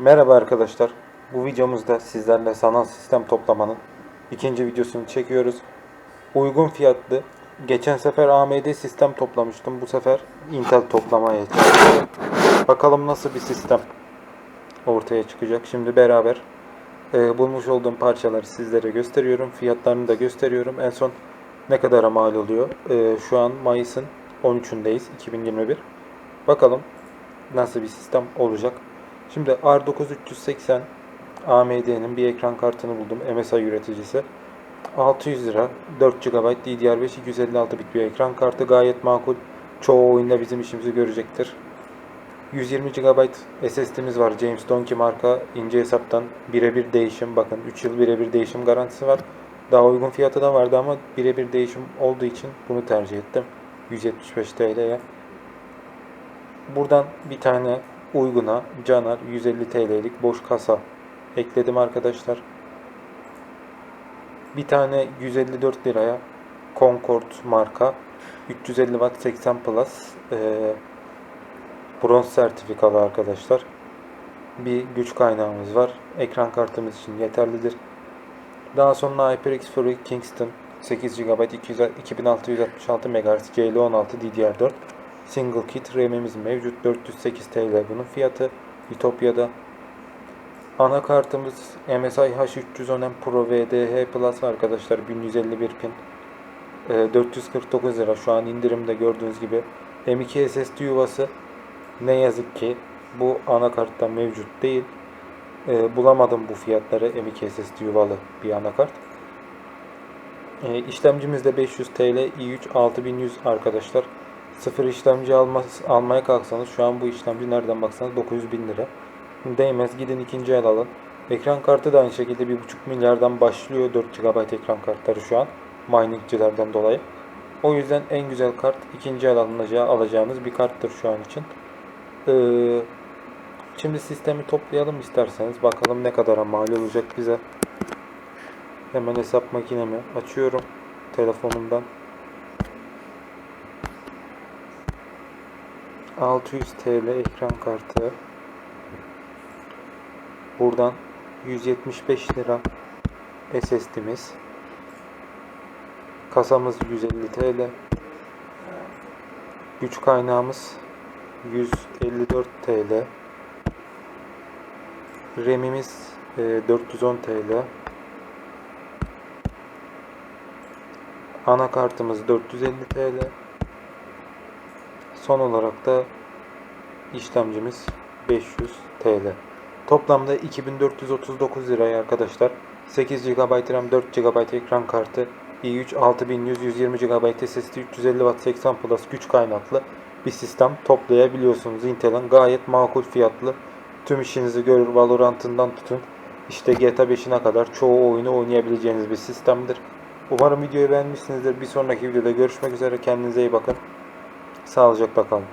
Merhaba arkadaşlar. Bu videomuzda sizlerle sanal sistem toplamanın ikinci videosunu çekiyoruz. Uygun fiyatlı. Geçen sefer AMD sistem toplamıştım. Bu sefer Intel toplamaya çalışıyorum. Bakalım nasıl bir sistem ortaya çıkacak. Şimdi beraber e, bulmuş olduğum parçaları sizlere gösteriyorum. Fiyatlarını da gösteriyorum. En son ne kadara mal oluyor? E, şu an Mayıs'ın 13'ündeyiz. 2021. Bakalım nasıl bir sistem olacak. Şimdi R9 380 AMD'nin bir ekran kartını buldum. MSI üreticisi. 600 lira, 4 GB DDR5 256 bit bir ekran kartı gayet makul. Çoğu oyunda bizim işimizi görecektir. 120 GB SSD'miz var. James Donkey marka ince hesaptan birebir değişim. Bakın 3 yıl birebir değişim garantisi var. Daha uygun fiyatı da vardı ama birebir değişim olduğu için bunu tercih ettim. 175 TL'ye. Buradan bir tane uyguna Canar 150 TL'lik boş kasa ekledim arkadaşlar. Bir tane 154 liraya Concord marka 350 Watt 80 Plus eee, bronz sertifikalı arkadaşlar. Bir güç kaynağımız var. Ekran kartımız için yeterlidir. Daha sonra HyperX Fury Kingston 8 GB 200 2666 MHz CL16 DDR4 Single kit RAM'imiz mevcut 408 TL bunun fiyatı Ütopya'da. Anakartımız MSI H310M Pro VDH Plus arkadaşlar 1151 pin. Ee, 449 lira şu an indirimde gördüğünüz gibi. M2 SSD yuvası ne yazık ki bu anakartta mevcut değil. Ee, bulamadım bu fiyatları M2 SSD yuvalı bir anakart. Ee, işlemcimiz de 500 TL i3 6100 arkadaşlar. Sıfır işlemci almaz, almaya kalksanız şu an bu işlemci nereden baksanız 900 bin lira. Değmez gidin ikinci el alın. Ekran kartı da aynı şekilde 1.5 milyardan başlıyor 4 GB ekran kartları şu an miningcilerden dolayı. O yüzden en güzel kart ikinci el alınacağı alacağınız bir karttır şu an için. Ee, şimdi sistemi toplayalım isterseniz bakalım ne kadara mal olacak bize. Hemen hesap makinemi açıyorum telefonumdan. 600 TL ekran kartı. Buradan 175 lira SSD'miz. Kasamız 150 TL. Güç kaynağımız 154 TL. RAM'imiz e, 410 TL. Anakartımız 450 TL. Son olarak da işlemcimiz 500 TL. Toplamda 2439 liraya arkadaşlar 8 GB RAM 4 GB ekran kartı i3 6100 120 GB SSD 350 Watt 80 Plus güç kaynaklı bir sistem toplayabiliyorsunuz. Intel'in gayet makul fiyatlı tüm işinizi görür Valorant'ından tutun işte GTA 5'ine kadar çoğu oyunu oynayabileceğiniz bir sistemdir. Umarım videoyu beğenmişsinizdir. Bir sonraki videoda görüşmek üzere. Kendinize iyi bakın. Sağlıcakla kalın.